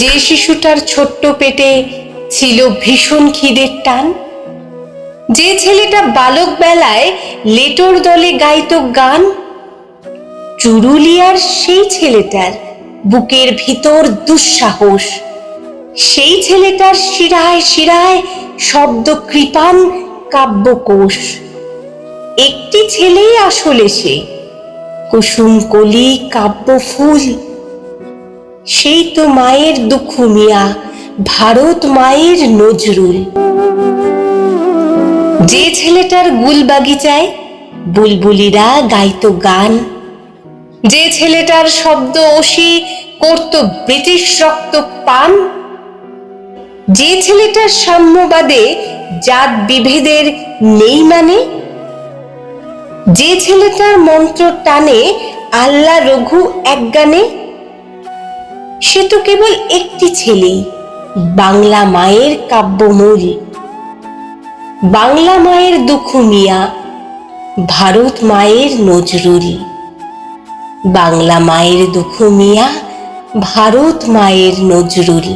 যে শিশুটার ছোট্ট পেটে ছিল ভীষণ খিদের টান, যে ছেলেটা বালক বেলায় লেটোর দলে গাইত গান, চুরুলিয়ার সেই ছেলেটার বুকের ভিতর দুঃসাহস, সেই ছেলেটার শিরায় শিরায় শব্দ কৃপান কাব্যকোষ। একটি ছেলেই আসলে সে কুসুম কলি কাব্য ফুল সেই তো মায়ের দুঃখ মিয়া, ভারত মায়ের নজরুল। যে ছেলেটার গুল বাগিচায় বুলবুলিরা গাইতো গান, যে ছেলেটার শব্দ ওসি করত ব্রিটিশ রক্ত পান, যে ছেলেটার সাম্যবাদে জাত বিভেদের নেই মানে যে ছেলেটার মন্ত্র টানে আল্লাহ রঘু এক গানে সে তো কেবল একটি ছেলেই, বাংলা মায়ের কাব্যমূল। বাংলা মায়ের দুঃখ মিয়া, ভারত মায়ের নজরুল। বাংলা মায়ের দুঃখ মিয়া, ভারত মায়ের নজরুল।